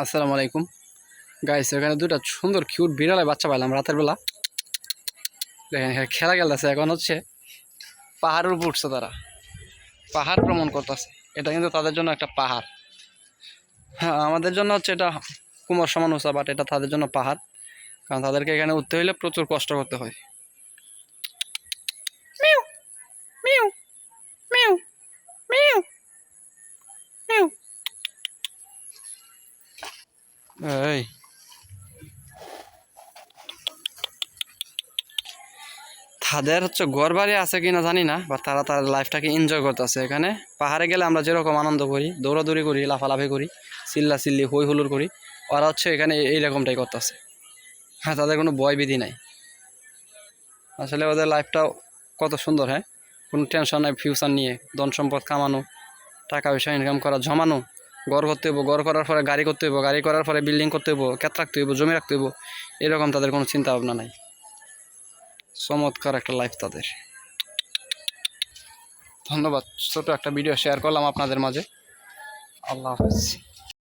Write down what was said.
আসসালামু আলাইকুম। গাইস এখানে দুটা সুন্দর কিউট বিড়ালের বাচ্চা পাইলাম রাতের বেলা। দেখেন খেলা খেলতেছে, এখন হচ্ছে পাহাড়ের উপর উঠছে তারা। পাহাড় ভ্রমণ করতেছে। এটা কিন্তু তাদের জন্য একটা পাহাড়। হ্যাঁ আমাদের জন্য হচ্ছে এটা কুমার সমান উঁচা বাট এটা তাদের জন্য পাহাড়। কারণ তাদেরকে এখানে উঠতে হইলে প্রচুর কষ্ট করতে হয়। এই। তাদের হচ্ছে ঘর বাড়ি আছে কিনা জানি না বা তারা তার লাইফটাকে এনজয় করতেছে। এখানে পাহাড়ে গেলে আমরা যেরকম আনন্দ করি, দৌড়াদৌড়ি করি, লাফালাফি করি চিল্লা চিল্লি হই হুল্লোড় করি, ওরা হচ্ছে এখানে এই রকমটাই করতেছে। হ্যাঁ তাদের কোনো ভয় বিধি নাই। আসলে ওদের লাইফটাও কত সুন্দর হ্যাঁ? কোনো টেনশন নাই ফিউচার নিয়ে ধন সম্পদ কামানো টাকা পয়সা ইনকাম করা, জমানো ঘর করতে হইব ঘর করার পরে গাড়ি করতে হইব, গাড়ি করার পরে বিল্ডিং করতে হইব, ক্ষেত রাখতে হইব, জমি রাখতে হইব, এরকম তাদের কোনো চিন্তা ভাবনা নাই। চমৎকার একটা লাইফ তাদের। ধন্যবাদ, ছোটো একটা ভিডিও শেয়ার করলাম আপনাদের মাঝে। আল্লাহ হাফেজ।